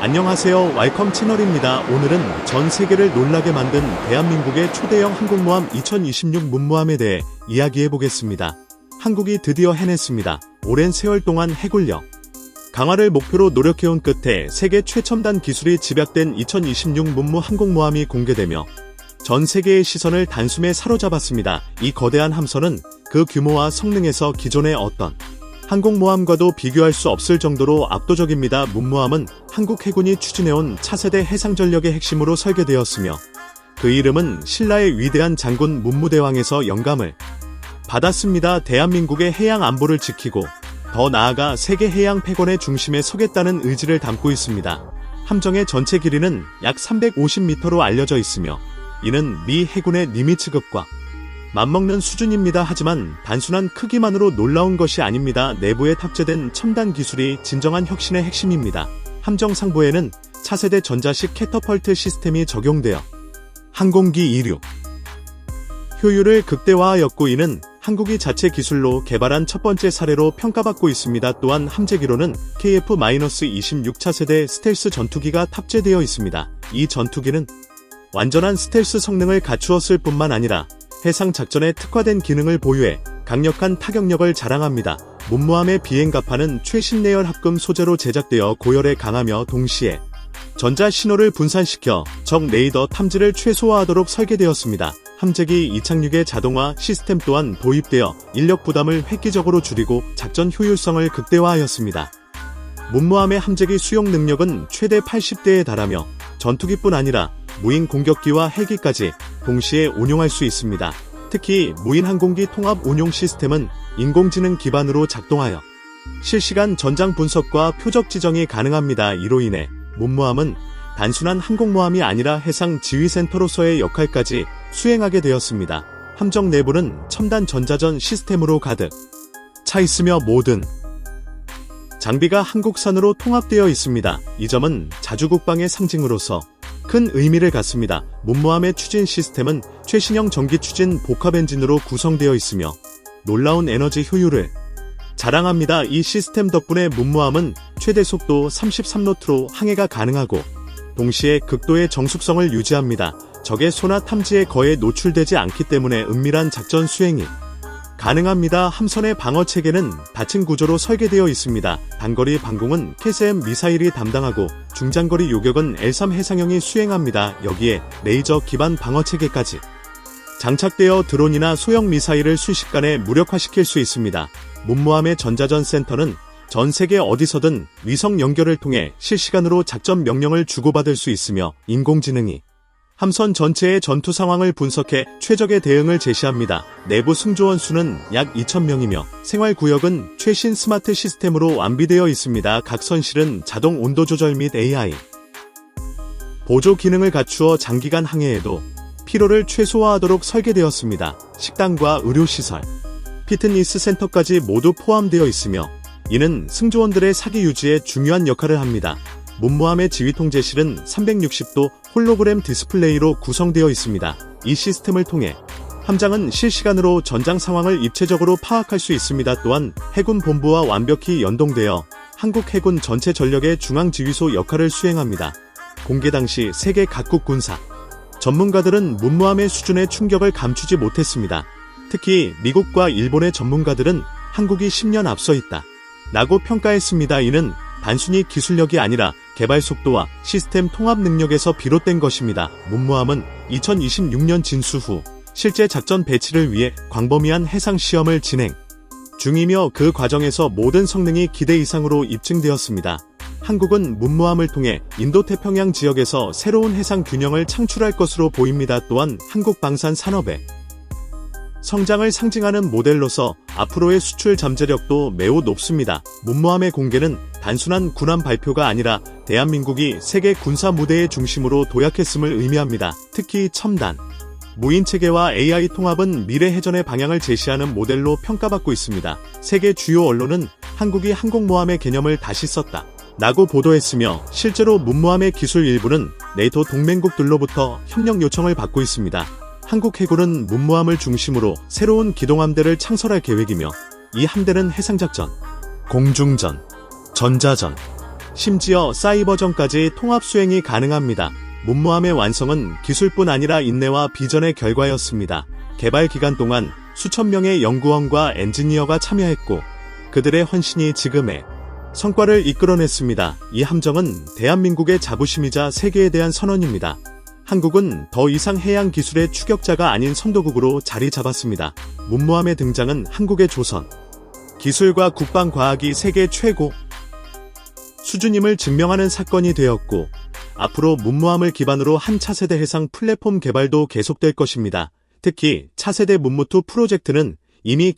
안녕하세요. 왈컴 채널입니다. 오늘은 전 세계를 놀라게 만든 대한민국의 초대형 항공모함 2026 문모함에 대해 이야기해 보겠습니다. 한국이 드디어 해냈습니다. 오랜 세월 동안 해굴력. 강화를 목표로 노력해온 끝에 세계 최첨단 기술이 집약된 2026 문무 항공모함이 공개되며 전 세계의 시선을 단숨에 사로잡았습니다. 이 거대한 함선은 그 규모와 성능에서 기존의 어떤 항공모함과도 비교할 수 없을 정도로 압도적입니다. 문모함은 한국 해군이 추진해온 차세대 해상 전력의 핵심으로 설계되었으며 그 이름은 신라의 위대한 장군 문무대왕에서 영감을 받았습니다. 대한민국의 해양 안보를 지키고 더 나아가 세계 해양 패권의 중심에 서겠다는 의지를 담고 있습니다. 함정의 전체 길이는 약 350m로 알려져 있으며 이는 미 해군의 니미츠급과 맞먹는 수준입니다. 하지만 단순한 크기만으로 놀라운 것이 아닙니다. 내부에 탑재된 첨단 기술이 진정한 혁신의 핵심입니다. 함정 상부에는 차세대 전자식 캐터펄트 시스템이 적용되어 항공기 이륙 효율을 극대화하였고 이는 한국이 자체 기술로 개발한 첫 번째 사례로 평가받고 있습니다. 또한 함재기로는 KF-26 차세대 스텔스 전투기가 탑재되어 있습니다. 이 전투기는 완전한 스텔스 성능을 갖추었을 뿐만 아니라 해상 작전에 특화된 기능을 보유해 강력한 타격력을 자랑합니다. 문무함의 비행 갑판은 최신 내열 합금 소재로 제작되어 고열에 강하며 동시에 전자 신호를 분산시켜 적 레이더 탐지를 최소화하도록 설계되었습니다. 함재기 이착륙의 자동화 시스템 또한 도입되어 인력 부담을 획기적으로 줄이고 작전 효율성을 극대화하였습니다. 문무함의 함재기 수용 능력은 최대 80대에 달하며 전투기뿐 아니라 무인 공격기와 헬기까지 동시에 운용할 수 있습니다. 특히 무인 항공기 통합 운용 시스템은 인공지능 기반으로 작동하여 실시간 전장 분석과 표적 지정이 가능합니다. 이로 인해 문무함은 단순한 항공모함이 아니라 해상 지휘센터로서의 역할까지 수행하게 되었습니다. 함정 내부는 첨단 전자전 시스템으로 가득 차 있으며 모든 장비가 한국산으로 통합되어 있습니다. 이 점은 자주국방의 상징으로서 큰 의미를 갖습니다. 문모함의 추진 시스템은 최신형 전기 추진 복합 엔진으로 구성되어 있으며 놀라운 에너지 효율을 자랑합니다. 이 시스템 덕분에 문모함은 최대 속도 33노트로 항해가 가능하고 동시에 극도의 정숙성을 유지합니다. 적의 소나 탐지에 거의 노출되지 않기 때문에 은밀한 작전 수행이 가능합니다. 함선의 방어 체계는 닫힌 구조로 설계되어 있습니다. 단거리 방공은 KSM 미사일이 담당하고 중장거리 요격은 L3 해상형이 수행합니다. 여기에 레이저 기반 방어 체계까지 장착되어 드론이나 소형 미사일을 순식간에 무력화시킬 수 있습니다. 문모함의 전자전 센터는 전 세계 어디서든 위성 연결을 통해 실시간으로 작전 명령을 주고받을 수 있으며 인공지능이 함선 전체의 전투 상황을 분석해 최적의 대응을 제시합니다. 내부 승조원 수는 약 2,000명이며 생활 구역은 최신 스마트 시스템으로 완비되어 있습니다. 각 선실은 자동 온도 조절 및 AI 보조 기능을 갖추어 장기간 항해에도 피로를 최소화하도록 설계되었습니다. 식당과 의료시설, 피트니스 센터까지 모두 포함되어 있으며 이는 승조원들의 사기 유지에 중요한 역할을 합니다. 문무함의 지휘 통제실은 360도 홀로그램 디스플레이로 구성되어 있습니다. 이 시스템을 통해 함장은 실시간으로 전장 상황을 입체적으로 파악할 수 있습니다. 또한 해군 본부와 완벽히 연동되어 한국 해군 전체 전력의 중앙 지휘소 역할을 수행합니다. 공개 당시 세계 각국 군사 전문가들은 문무함의 수준의 충격을 감추지 못했습니다. 특히 미국과 일본의 전문가들은 한국이 10년 앞서 있다. 라고 평가했습니다. 이는 단순히 기술력이 아니라 개발 속도와 시스템 통합 능력에서 비롯된 것입니다. 문무함은 2026년 진수 후 실제 작전 배치를 위해 광범위한 해상 시험을 진행 중이며 그 과정에서 모든 성능이 기대 이상으로 입증되었습니다. 한국은 문무함을 통해 인도태평양 지역에서 새로운 해상 균형을 창출할 것으로 보입니다. 또한 한국 방산 산업의 성장을 상징하는 모델로서 앞으로의 수출 잠재력도 매우 높습니다. 문무함의 공개는 단순한 군함 발표가 아니라 대한민국이 세계 군사 무대의 중심으로 도약했음을 의미합니다. 특히 첨단 무인 체계와 AI 통합은 미래 해전의 방향을 제시하는 모델로 평가받고 있습니다. 세계 주요 언론은 한국이 항공모함의 개념을 다시 썼다. 라고 보도했으며 실제로 문모함의 기술 일부는 네이토 동맹국들로부터 협력 요청을 받고 있습니다. 한국 해군은 문무함을 중심으로 새로운 기동함대를 창설할 계획이며 이 함대는 해상작전, 공중전, 전자전, 심지어 사이버전까지 통합 수행이 가능합니다. 문무함의 완성은 기술뿐 아니라 인내와 비전의 결과였습니다. 개발 기간 동안 수천 명의 연구원과 엔지니어가 참여했고 그들의 헌신이 지금의 성과를 이끌어냈습니다. 이 함정은 대한민국의 자부심이자 세계에 대한 선언입니다. 한국은 더 이상 해양 기술의 추격자가 아닌 선도국으로 자리 잡았습니다. 문무함의 등장은 한국의 조선, 기술과 국방 과학이 세계 최고 수준임을 증명하는 사건이 되었고, 앞으로 문무함을 기반으로 한 차세대 해상 플랫폼 개발도 계속될 것입니다. 특히 차세대 문무2 프로젝트는 이미